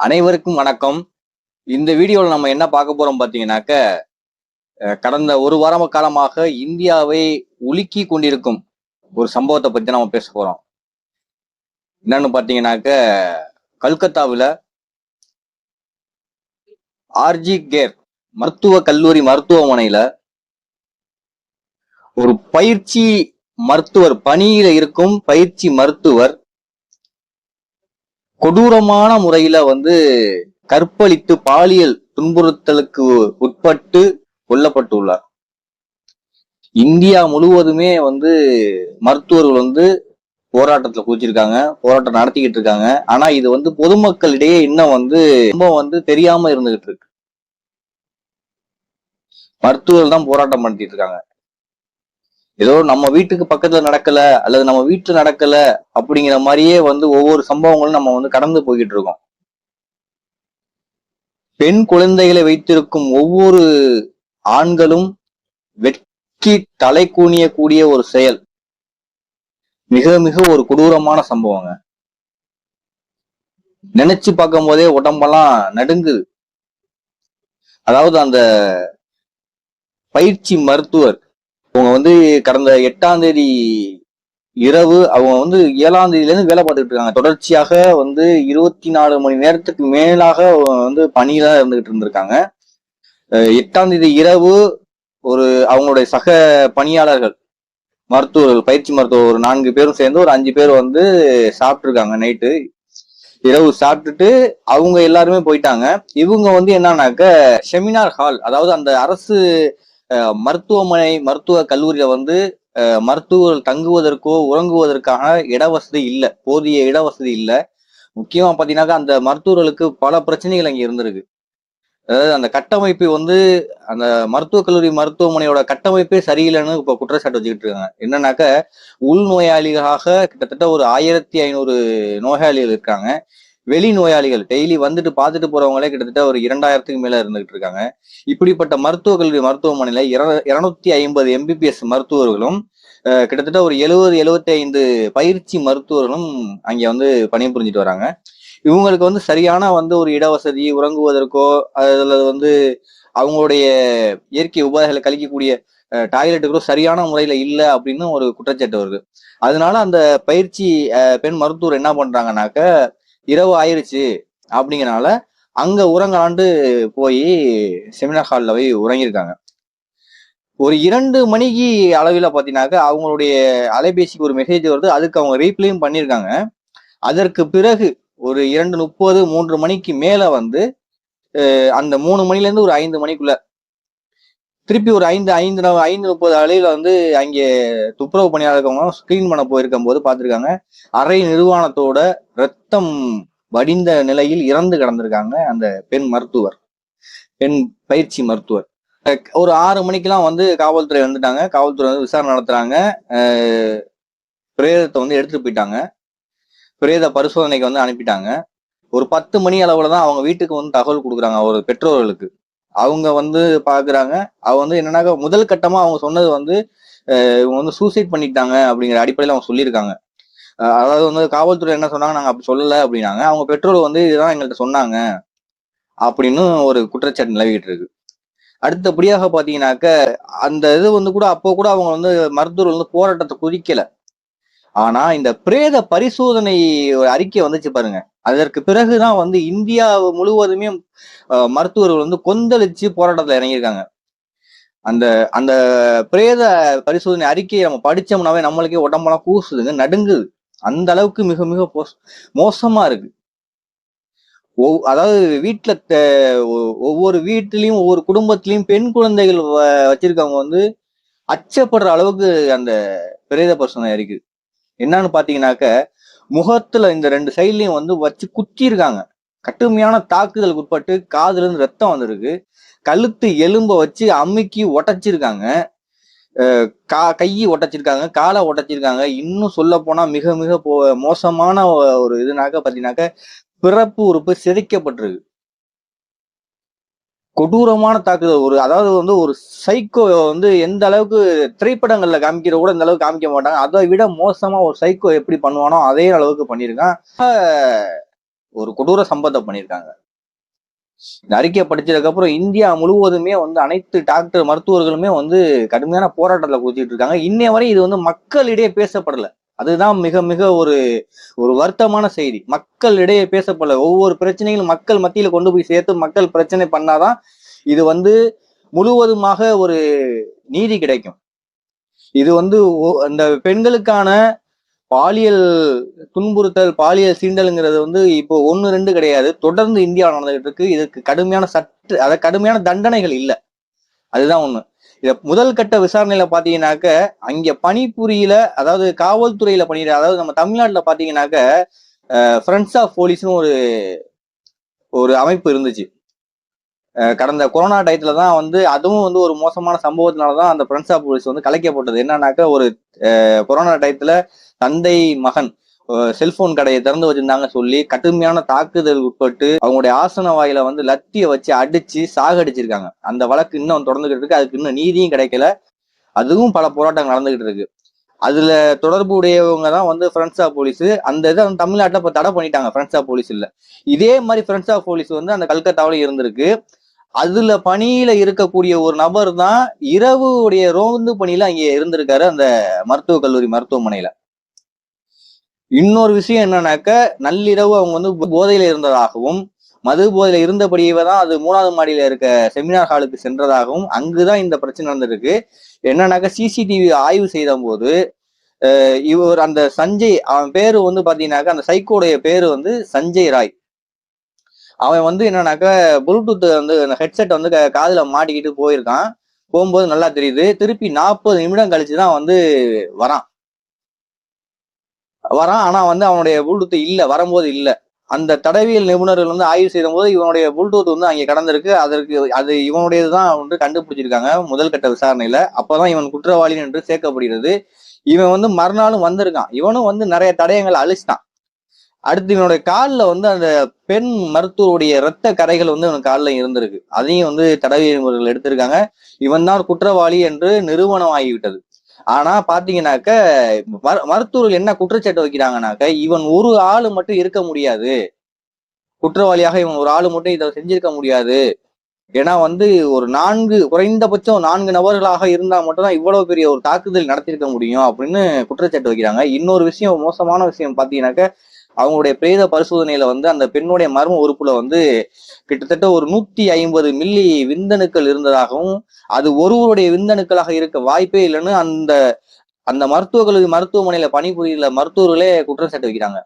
அனைவருக்கும் வணக்கம். இந்த வீடியோவில் நம்ம என்ன பார்க்க போறோம் பார்த்தீங்கன்னாக்க கடந்த ஒரு வாரம் காலமாக இந்தியாவை உலுக்கி கொண்டிருக்கும் ஒரு சம்பவத்தை பற்றி நம்ம பேச போறோம். என்னன்னு பார்த்தீங்கன்னாக்க கல்கத்தாவில் ஆர்ஜி கேர் மருத்துவ கல்லூரி மருத்துவமனையில் ஒரு பயிற்சி மருத்துவர் பணியில இருக்கும் பயிற்சி மருத்துவர் கொடூரமான முறையில வந்து கற்பழித்து பாலியல் துன்புறுத்தலுக்கு உட்பட்டு கொல்லப்பட்டுள்ளார். இந்தியா முழுவதுமே வந்து மருத்துவர்கள் வந்து போராட்டத்துல குதிச்சிருக்காங்க போராட்டம் நடத்திக்கிட்டு இருக்காங்க. ஆனா இது வந்து பொதுமக்களிடையே இன்னும் வந்து ரொம்ப வந்து தெரியாம இருந்துகிட்டு இருக்கு. மருத்துவர்கள் தான் போராட்டம் பண்ணிட்டு இருக்காங்க. ஏதோ நம்ம வீட்டுக்கு பக்கத்துல நடக்கல அல்லது நம்ம வீட்டுல நடக்கல அப்படிங்கிற மாதிரியே வந்து ஒவ்வொரு சம்பவங்களும் நம்ம வந்து கடந்து போய்கிட்டு இருக்கோம். பெண் குழந்தைகளை வைத்திருக்கும் ஒவ்வொரு ஆண்களும் வெட்கி தலை கூணிய கூடிய ஒரு செயல். மிக மிக ஒரு கொடூரமான சம்பவங்க. நினைச்சு பார்க்கும் போதே உடம்பெல்லாம் நடுங்குது. அதாவது அந்த பயிற்சி மருத்துவர் அவங்க வந்து கடந்த எட்டாம் தேதி இரவு அவங்க வந்து ஏழாம் தேதியில இருந்து வேலை பார்த்துட்டு இருக்காங்க. தொடர்ச்சியாக வந்து இருபத்தி நாலு மணி நேரத்துக்கு மேலாக அவங்க வந்து பணியில இருந்துகிட்டு இருந்திருக்காங்க. எட்டாம் தேதி இரவு ஒரு அவங்களுடைய சக பணியாளர்கள் மருத்துவர்கள் பயிற்சி மருத்துவர் ஒரு நான்கு பேரும் சேர்ந்து ஒரு அஞ்சு பேர் வந்து சாப்பிட்டுருக்காங்க நைட்டு. இரவு சாப்பிட்டுட்டு அவங்க எல்லாருமே போயிட்டாங்க. இவங்க வந்து என்னன்னாக்க செமினார் ஹால் அதாவது அந்த அரசு மருத்துவமனை மருத்துவ கல்லூரியில வந்து மருத்துவர்கள் தங்குவதற்கோ உறங்குவதற்கான இடவசதி இல்லை போதிய இடவசதி இல்லை. முக்கியமா பாத்தீங்கன்னாக்கா அந்த மருத்துவர்களுக்கு பல பிரச்சனைகள் அங்கே இருந்திருக்கு. அதாவது அந்த கட்டமைப்பு வந்து அந்த மருத்துவக் கல்லூரி மருத்துவமனையோட கட்டமைப்பே சரியில்லைன்னு இப்போ குற்றச்சாட்டு வச்சுக்கிட்டு இருக்காங்க. என்னன்னாக்க உள்நோயாளிகளாக கிட்டத்தட்ட ஒரு ஆயிரத்தி ஐநூறு நோயாளிகள் இருக்காங்க. வெளி நோயாளிகள் டெய்லி வந்துட்டு பார்த்துட்டு போறவங்களே கிட்டத்தட்ட ஒரு இரண்டாயிரத்துக்கு மேல இருந்துகிட்டு இருக்காங்க. இப்படிப்பட்ட மருத்துவக் கல்வி மருத்துவமனையில இருநூத்தி ஐம்பது எம்பிபிஎஸ் மருத்துவர்களும் கிட்டத்தட்ட ஒரு எழுபது எழுபத்தி ஐந்து பயிற்சி மருத்துவர்களும் அங்க வந்து பணிபுரிஞ்சிட்டு வராங்க. இவங்களுக்கு வந்து சரியான வந்து ஒரு இடவசதி உறங்குவதற்கோ அல்லது வந்து அவங்களுடைய இயற்கை உபாதைகளை கழிக்கக்கூடிய டாய்லெட்டுக்கோ சரியான முறையில இல்லை அப்படின்னு ஒரு குற்றச்சாட்டு வருது. அதனால அந்த பயிற்சி பெண் மருத்துவர் என்ன பண்றாங்கனாக்க இரவு ஆயிருச்சு அப்படிங்கிறனால அங்க உறங்கலாண்டு போய் செமினார் ஹாலில் போய் உறங்கியிருக்காங்க. ஒரு இரண்டு மணிக்கு அளவில் பார்த்தீங்கன்னாக்க அவங்களுடைய அலைபேசிக்கு ஒரு மெசேஜ் வருது. அதுக்கு அவங்க ரீப்ளையும் பண்ணியிருக்காங்க. அதற்கு பிறகு ஒரு இரண்டு முப்பது மூன்று மணிக்கு மேல வந்து அஹ், அந்த மூணு மணிலேருந்து ஒரு ஐந்து மணிக்குள்ள திருப்பி ஒரு ஐந்து ஐந்து ஐந்து முப்பது அலையில வந்து அங்கே துப்புரவு பணியாளர்கள் ஸ்கிரீன் பண்ண போயிருக்கும் போது பார்த்திருக்காங்க. அரை நிர்வாணத்தோட ரத்தம் வடிந்த நிலையில் இறந்து கிடந்திருக்காங்க அந்த பெண் மருத்துவர். பெண் பயிற்சி மருத்துவர். ஒரு ஆறு மணிக்கெல்லாம் வந்து காவல்துறை வந்துட்டாங்க. காவல்துறை வந்து விசாரணை நடத்துறாங்க. பிரேதத்தை வந்து எடுத்துட்டு போயிட்டாங்க. பிரேத பரிசோதனைக்கு வந்து அனுப்பிட்டாங்க. ஒரு பத்து மணி அளவுல தான் அவங்க வீட்டுக்கு வந்து தகவல் கொடுக்குறாங்க. அவர் பெற்றோர்களுக்கு. அவங்க வந்து பாக்குறாங்க. அவ வந்து என்னன்னாக்கா முதல் கட்டமா அவங்க சொன்னது வந்து இவங்க வந்து சூசைட் பண்ணிட்டாங்க அப்படிங்கிற அடிப்படையில் அவங்க சொல்லியிருக்காங்க. அதாவது வந்து காவல்துறை என்ன சொன்னாங்க நாங்க அப்படி சொல்லல அப்படின்னாங்க. அவங்க பெற்றோர் வந்து இதுதான் எங்கள்கிட்ட சொன்னாங்க அப்படின்னு ஒரு குற்றச்சாட்டு நிலவிட்டு இருக்கு. அடுத்தபடியாக பாத்தீங்கன்னாக்க அந்த இது வந்து கூட அப்போ கூட அவங்க வந்து மருத்துவர் வந்து போராட்டத்தை குதிக்கல. ஆனா இந்த பிரேத பரிசோதனை ஒரு அறிக்கை வந்துச்சு பாருங்க. அதற்கு பிறகுதான் வந்து இந்தியா முழுவதுமே மருத்துவர்கள் வந்து கொந்தளிச்சு போராட்டத்துல இறங்கியிருக்காங்க. அந்த அந்த பிரேத பரிசோதனை அறிக்கையை நம்ம படிச்சோம்னாவே நம்மளுக்கே உடம்பெல்லாம் கூசுதுங்க நடுங்குது. அந்த அளவுக்கு மிக மிக மோசமா இருக்கு. ஒவ்- அதாவது வீட்டுல ஒவ்வொரு வீட்டிலையும் ஒவ்வொரு குடும்பத்திலையும் பெண் குழந்தைகள் வ- வச்சிருக்கவங்க வந்து அச்சப்படுற அளவுக்கு அந்த பிரேத பரிசோதனை இருக்குது என்னன்னு பாத்தீங்கன்னாக்க முகத்துல இந்த ரெண்டு சைட்லயும் வந்து வச்சு குத்தி இருக்காங்க கடுமையான தாக்குதலுக்கு உட்பட்டு காதுல இருந்து ரத்தம் வந்திருக்கு. கழுத்து எலும்ப வச்சு அமுக்கி உடைச்சிருக்காங்க கா கையை உடைச்சிருக்காங்க காலை உடைச்சிருக்காங்க இன்னும் சொல்ல போனா மிக மிக போ மோசமான ஒரு இதுனாக்க பாத்தீங்கன்னாக்க பிறப்பு உறுப்பு சிதைக்கப்பட்டிருக்கு. கொடூரமான தாக்குதல். ஒரு அதாவது வந்து ஒரு சைக்கோ வந்து எந்த அளவுக்கு திரைப்படங்கள்ல காமிக்கிற கூட இந்த அளவுக்கு காமிக்க மாட்டாங்க. அதை விட மோசமா ஒரு சைக்கோ எப்படி பண்ணுவானோ அதே அளவுக்கு பண்ணியிருக்கான் ஒரு கொடூர சம்பத்தை பண்ணியிருக்காங்க. இந்த அறிக்கையை படிச்சதுக்கு அப்புறம் இந்தியா முழுவதுமே வந்து அனைத்து டாக்டர் மருத்துவர்களுமே வந்து கடுமையான போராட்டத்தில் குதிச்சிட்டு இருக்காங்க. இன்னைய வரை இது வந்து மக்களிடையே பேசப்படல. அதுதான் மிக மிக ஒரு ஒரு வருத்தமான செய்தி. மக்களிடையே பேசப்படல. ஒவ்வொரு பிரச்சனைகளும் மக்கள் மத்தியில கொண்டு போய் சேர்த்து மக்கள் பிரச்சனை பண்ணாதான் இது வந்து முழுவதுமாக ஒரு நீதி கிடைக்கும். இது வந்து அந்த பெண்களுக்கான பாலியல் துன்புறுத்தல் பாலியல் சீண்டலுங்கிறது வந்து இப்போ ஒன்னு ரெண்டு கிடையாது. தொடர்ந்து இந்தியாவில் நடந்துகிட்டு இருக்கு. இதுக்கு கடுமையான சட்ட அத கடுமையான தண்டனைகள் இல்லை. அதுதான் ஒண்ணு. இத முதல் கட்ட விசாரணையில பாத்தீங்கன்னாக்க அங்க பணிபுரியில அதாவது காவல்துறையில பணியிட அதாவது நம்ம தமிழ்நாட்டுல பாத்தீங்கன்னாக்க ஃப்ரெண்ட்ஸ் ஆஃப் போலீஸ்னு ஒரு ஒரு அமைப்பு இருந்துச்சு. அஹ் கடந்த கொரோனா டயத்துல தான் வந்து அதுவும் வந்து ஒரு மோசமான சம்பவத்தினால தான் அந்த ஃப்ரெண்ட்ஸ் ஆஃப் போலீஸ் வந்து கலைக்கப்பட்டது. என்னன்னாக்க ஒரு அஹ், கொரோனா டயத்துல தந்தை மகன் செல்போன் கடையை திறந்து வச்சிருந்தாங்க சொல்லி கடுமையான தாக்குதல் உட்பட்டு அவங்களுடைய ஆசன வாயில வந்து லத்திய வச்சு அடிச்சு சாகடிச்சிருக்காங்க. அந்த வழக்கு இன்னும் தொடர்ந்துகிட்டு இருக்கு அதுக்கு இன்னும் நீதியும் கிடைக்கல. அதுவும் பல போராட்டங்கள் நடந்துகிட்டு இருக்கு. அதுல தொடர்பு உடையவங்க தான் வந்து ஃப்ரெண்ட்ஸ் ஆஃப் போலீஸ் அந்த இதை தமிழ்நாட்டில் இப்போ தடை பண்ணிட்டாங்க ஃப்ரெண்ட்ஸ் ஆஃப் போலீஸ் இல்ல. இதே மாதிரி ஃப்ரெண்ட்ஸ் ஆஃப் போலீஸ் வந்து அந்த கல்கத்தாவில இருந்திருக்கு. அதுல பணியில இருக்கக்கூடிய ஒரு நபர் தான் இரவு உடைய ரோந்து பணியில அங்கே இருந்திருக்காரு அந்த மருத்துவக் கல்லூரி மருத்துவமனையில. இன்னொரு விஷயம் என்னன்னாக்க நள்ளிரவு அவங்க வந்து போதையில இருந்ததாகவும் மது போதையில இருந்தபடியே தான் அது மூணாவது மாடியில இருக்க செமினார் ஹாலுக்கு சென்றதாகவும் அங்குதான் இந்த பிரச்சனை நடந்திருக்கு. என்னன்னாக்க சிசிடிவி ஆய்வு செய்த போது இவர் அந்த சஞ்சய் அவன் பேரு வந்து பாத்தீங்கன்னாக்க அந்த சைக்கோடைய பேரு வந்து சஞ்சய் ராய். அவன் வந்து என்னன்னாக்க ப்ளூடூத் வந்து அந்த ஹெட்செட் வந்து க- காதுல மாட்டிக்கிட்டு போயிருக்கான். போகும்போது நல்லா தெரியுது. திருப்பி நாற்பது நிமிடம் கழிச்சு தான் வந்து வரான். வரான். ஆனா வந்து அவனுடைய ப்ளூடூத் இல்ல வரும்போது இல்ல. அந்த தடவியல் நிபுணர்கள் வந்து ஆய்வு செய்த போது இவனுடைய ப்ளூடூத் வந்து அங்கே கடந்திருக்கு. அதற்கு அது இவனுடையது தான் வந்து கண்டுபிடிச்சிருக்காங்க முதல் கட்ட விசாரணையில. அப்பதான் இவன் குற்றவாளி என்று சேர்க்கப்படுகிறது. இவன் வந்து மறுநாளும் வந்திருக்கான். இவனும் வந்து நிறைய தடயங்களை அழிச்சிட்டான். அடுத்து இவனுடைய காலில் வந்து அந்த பெண் மருத்துவருடைய இரத்த கரைகள் வந்து இவன் காலில் இருந்திருக்கு. அதையும் வந்து தடவியல் நிபுணர்கள் எடுத்திருக்காங்க. இவன் தான் குற்றவாளி என்று நிறுவனம் ஆகிவிட்டது ஆனா பாத்தீங்கன்னாக்க மருத்துவர்கள் என்ன குற்றச்சாட்டு வைக்கிறாங்கனாக்க இவன் ஒரு ஆளு மட்டும் இருக்க முடியாது. குற்றவாளியாக இவன் ஒரு ஆளு மட்டும் இதை செஞ்சிருக்க முடியாது. ஏன்னா வந்து ஒரு நான்கு குறைந்தபட்சம் நான்கு நபர்களாக இருந்தா மட்டும்தான் இவ்வளவு பெரிய ஒரு தாக்குதல் நடத்திருக்க முடியும் அப்படின்னு குற்றச்சாட்டு வைக்கிறாங்க. இன்னொரு விஷயம் மோசமான விஷயம் பாத்தீங்கன்னாக்க அவங்களுடைய பிரேத பரிசோதனையில வந்து அந்த பெண்ணுடைய மர்ம உறுப்புல வந்து கிட்டத்தட்ட ஒரு நூத்தி ஐம்பது மில்லி விந்தணுக்கள் இருந்ததாகவும் அது ஒருவருடைய விந்தணுக்களாக இருக்க வாய்ப்பே இல்லைன்னு அந்த அந்த மருத்துவ கல்லூரி மருத்துவமனையில பணிபுரியல மருத்துவர்களே குற்றம் சாட்டு வைக்கிறாங்க.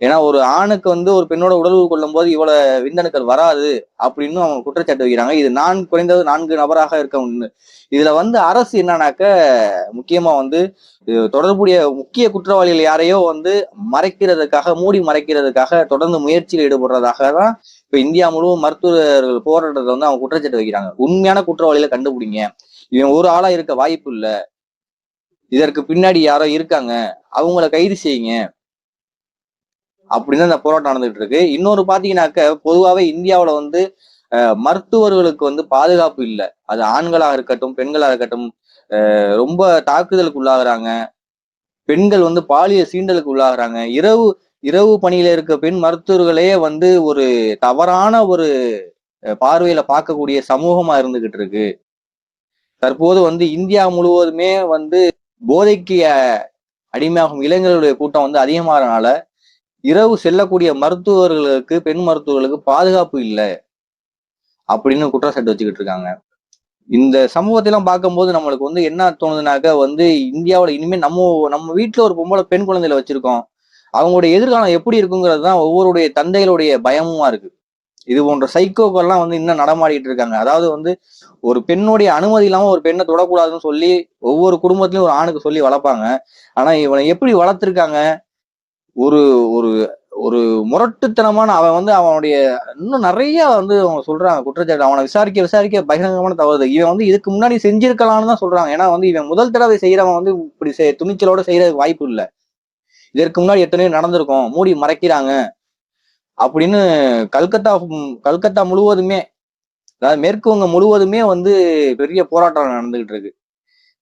ஏன்னா ஒரு ஆணுக்கு வந்து ஒரு பெண்ணோட உடல் கொள்ளும் போது இவ்வளவு விந்தணுக்கள் வராது அப்படின்னு அவங்க குற்றச்சாட்டு வைக்கிறாங்க. இது நான் குறைந்தது நான்கு நபராக இருக்க ஒண்ணு இதுல வந்து அரசு என்னன்னாக்க முக்கியமா வந்து தொடர்புடைய முக்கிய குற்றவாளிகள் யாரையோ வந்து மறைக்கிறதுக்காக மூடி மறைக்கிறதுக்காக தொடர்ந்து முயற்சியில் ஈடுபடுறதாக தான் இப்ப இந்தியா முழுவதும் மருத்துவர்கள் போராட்டத்தை வந்து அவங்க குற்றச்சாட்டு வைக்கிறாங்க. உண்மையான குற்றவாளிகளை கண்டுபிடிங்க. இவன் ஒரு ஆளா இருக்க வாய்ப்பு இல்ல. இதற்கு பின்னாடி யாரோ இருக்காங்க. அவங்கள கைது செய்யுங்க. அப்படின்னு அந்த போராட்டம் நடந்துட்டு இருக்கு. இன்னொரு பாத்தீங்கன்னாக்க பொதுவாவே இந்தியாவில வந்து மருத்துவர்களுக்கு வந்து பாதுகாப்பு இல்லை. அது ஆண்களாக இருக்கட்டும் பெண்களாக இருக்கட்டும் ரொம்ப தாக்குதலுக்கு உள்ளாகுறாங்க. பெண்கள் வந்து பாலியல் சீண்டலுக்கு உள்ளாகிறாங்க. இரவு இரவு பணியில இருக்க பெண் மருத்துவர்களே வந்து ஒரு தவறான ஒரு பார்வையில பார்க்கக்கூடிய சமூகமா இருந்துகிட்டு இருக்கு. தற்போது வந்து இந்தியா முழுவதுமே வந்து போதைக்கு அடிமையாகும் இளைஞர்களுடைய கூட்டம் வந்து அதிகமாகறனால இரவு செல்லக்கூடிய மருத்துவர்களுக்கு பெண் மருத்துவர்களுக்கு பாதுகாப்பு இல்லை. அப்படின்னு குற்றச்சாட்டு வச்சுக்கிட்டு இருக்காங்க. இந்த சமூகத்தெல்லாம் பார்க்கும்போது நம்மளுக்கு வந்து என்ன தோணுதுனாக்க வந்து இந்தியாவில் இனிமேல் நம்ம நம்ம வீட்டில் ஒரு பொம்பளை பெண் குழந்தையில வச்சிருக்கோம். அவங்களுடைய எதிர்காலம் எப்படி இருக்குங்கிறது தான் ஒவ்வொருடைய தந்தைகளுடைய பயமுமா இருக்கு. இது போன்ற சைக்கோக்கள்லாம் வந்து இன்னும் நடமாடிட்டு இருக்காங்க. அதாவது வந்து ஒரு பெண்ணுடைய அனுமதி இல்லாம ஒரு பெண்ணை தொடக்கூடாதுன்னு சொல்லி ஒவ்வொரு குடும்பத்திலயும் ஒரு ஆணுக்கு சொல்லி வளர்ப்பாங்க. ஆனா இவனை எப்படி வளர்த்துருக்காங்க? ஒரு ஒரு ஒரு முரட்டுத்தனமான அவன் வந்து அவனுடைய இன்னும் நிறைய வந்து அவங்க சொல்றாங்க குற்றச்சாட்டு. அவனை விசாரிக்க விசாரிக்க பகிரங்கமான தவறு. இவன் வந்து இதுக்கு முன்னாடி செஞ்சிருக்கலாம்னு தான் சொல்றாங்க. ஏன்னா வந்து இவன் முதல் தடவை செய்யறவன் வந்து இப்படி செய்- துணிச்சலோட செய்யறதுக்கு வாய்ப்பு இல்லை. இதற்கு முன்னாடி எத்தனையோ நடந்திருக்கும். மூடி மறைக்கிறாங்க. அப்படின்னு கல்கத்தா கல்கத்தா முழுவதுமே அதாவது மேற்கு வங்கம் முழுவதுமே வந்து பெரிய போராட்டம் நடந்துகிட்டு இருக்கு.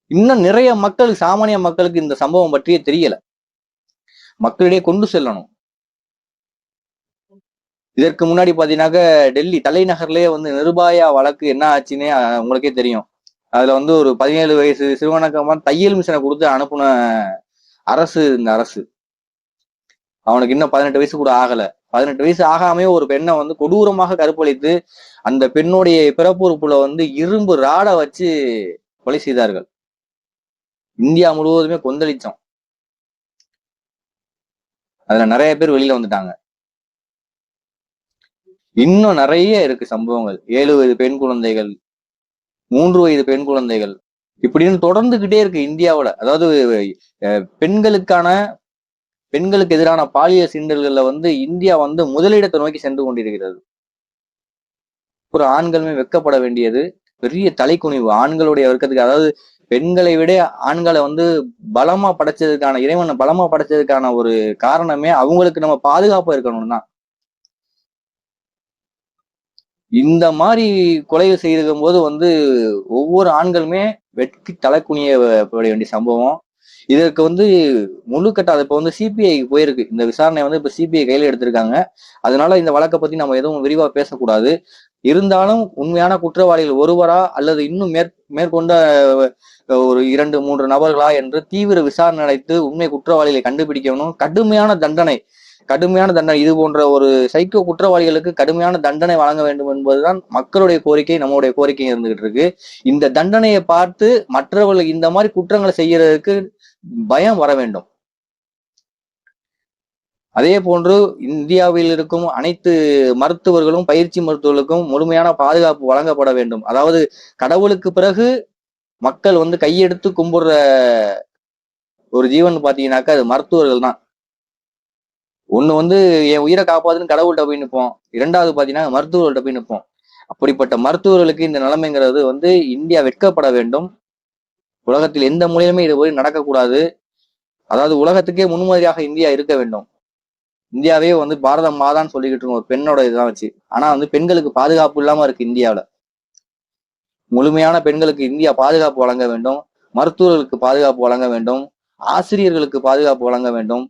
இன்னும் நிறைய மக்கள் சாமானிய மக்களுக்கு இந்த சம்பவம் பற்றியே தெரியல. மக்களிடையே கொண்டு செல்லணும். இதற்கு முன்னாடி பாத்தீங்கன்னாக்க டெல்லி தலைநகர்லயே வந்து நிர்பயா வழக்கு என்ன ஆச்சுன்னே உங்களுக்கே தெரியும். அதுல வந்து ஒரு பதினேழு வயசு சிறுவனக்கமா தையல் மிஷினை கொடுத்து அனுப்புன அரசு இந்த அரசு. அவனுக்கு இன்னும் பதினெட்டு வயசு கூட ஆகல. பதினெட்டு வயசு ஆகாமே ஒரு பெண்ணை வந்து கொடூரமாக கற்பழித்து அந்த பெண்ணுடைய பிறப்புறுப்புல வந்து இரும்பு ராடை வச்சு கொலை செய்தார்கள். இந்தியா முழுவதுமே கொந்தளிச்சோம். அதுல நிறைய பேர் வெளியில வந்துட்டாங்க. இன்னும் நிறைய இருக்கு சம்பவங்கள். ஏழு வயது பெண் குழந்தைகள் மூன்று வயது பெண் குழந்தைகள். இப்படின்னு தொடர்ந்துகிட்டே இருக்கு இந்தியாவுல. அதாவது அஹ், பெண்களுக்கான பெண்களுக்கு எதிரான பாலியல் சீண்டல்கள்ல வந்து இந்தியா வந்து முதலிடத்தை நோக்கி சென்று கொண்டிருக்கிறது. ஒரு ஆண்களுமே வெக்கப்பட வேண்டியது. பெரிய தலைக்குனிவு. ஆண்களுடைய வர்க்கத்துக்கு அதாவது பெண்களை விட ஆண்களை வந்து பலமா படைச்சதுக்கான இறைவனை பலமா படைச்சதுக்கான ஒரு காரணமே அவங்களுக்கு நம்ம பாதுகாப்பு இருக்கணும் தான் இந்த மாதிரி கொலை செய்திருக்கும் போது வந்து ஒவ்வொரு ஆண்களுமே வெட்கி தலை குனிய வேண்டிய சம்பவம். இதற்கு வந்து முழுக்கட்ட அது இப்போ வந்து சிபிஐ போயிருக்கு. இந்த விசாரணை வந்து இப்போ சிபிஐ கையில் எடுத்திருக்காங்க. அதனால இந்த வழக்கை பத்தி நம்ம எதுவும் விரிவா பேசக்கூடாது. இருந்தாலும் உண்மையான குற்றவாளிகள் ஒருவரா அல்லது இன்னும் மேற் மேற்கொண்ட ஒரு இரண்டு மூன்று நபர்களா என்று தீவிர விசாரணை நடத்தி உண்மை குற்றவாளிகளை கண்டுபிடிக்கணும். கடுமையான தண்டனை. கடுமையான தண்டனை. இது போன்ற ஒரு சைக்கோ குற்றவாளிகளுக்கு கடுமையான தண்டனை வழங்க வேண்டும் என்பதுதான் மக்களுடைய கோரிக்கை நம்மளுடைய கோரிக்கை இருந்துகிட்டு இருக்கு. இந்த தண்டனையை பார்த்து மற்றவர்கள் இந்த மாதிரி குற்றங்களை செய்யறதுக்கு பயம் வர வேண்டும். அதே போன்று இந்தியாவில் இருக்கும் அனைத்து மருத்துவர்களும் பயிற்சி மருத்துவர்களுக்கும் முழுமையான பாதுகாப்பு வழங்கப்பட வேண்டும். அதாவது கடவுளுக்கு பிறகு மக்கள் வந்து கையெடுத்து கும்பிடுற ஒரு ஜீவன் பாத்தீங்கன்னாக்கா அது மருத்துவர்கள் தான். ஒண்ணு வந்து என் உயிரை காப்பாதுன்னு கடவுள்கிட்ட போய் நிற்போம் இரண்டாவது பாத்தீங்கன்னா மருத்துவர்கள்ட்ட போய் நிற்போம் அப்படிப்பட்ட மருத்துவர்களுக்கு இந்த நிலைமைங்கிறது வந்து இந்தியா வெட்கப்பட வேண்டும். உலகத்தில் எந்த மூலையிலுமே இது போய் நடக்கக்கூடாது. அதாவது உலகத்துக்கே முன்மாதிரியாக இந்தியா இருக்க வேண்டும். இந்தியாவே வந்து பாரத மாதான்னு சொல்லிக்கிட்டு இருக்கோம் ஒரு பெண்ணோட இதெல்லாம் வச்சு. ஆனா வந்து பெண்களுக்கு பாதுகாப்பு இல்லாம இருக்கு இந்தியாவில. முழுமையான பெண்களுக்கு இந்தியா பாதுகாப்பு வழங்க வேண்டும். மருத்துவர்களுக்கு பாதுகாப்பு வழங்க வேண்டும். ஆசிரியர்களுக்கு பாதுகாப்பு வழங்க வேண்டும்.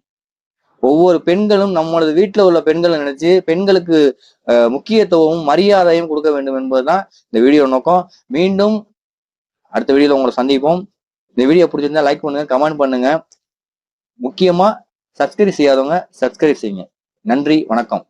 ஒவ்வொரு பெண்களும் நம்மளது வீட்டில் உள்ள பெண்களை நினைச்சு பெண்களுக்கு முக்கியத்துவமும் மரியாதையும் கொடுக்க வேண்டும் என்பதுதான் இந்த வீடியோ நோக்கம். மீண்டும் அடுத்த வீடியோல உங்களை சந்திப்போம். இந்த வீடியோ பிடிச்சிருந்தா லைக் பண்ணுங்க கமெண்ட் பண்ணுங்க. முக்கியமா சப்ஸ்கிரைப் செய்யாதவங்க சப்ஸ்கிரைப் செய்யுங்க. நன்றி வணக்கம்.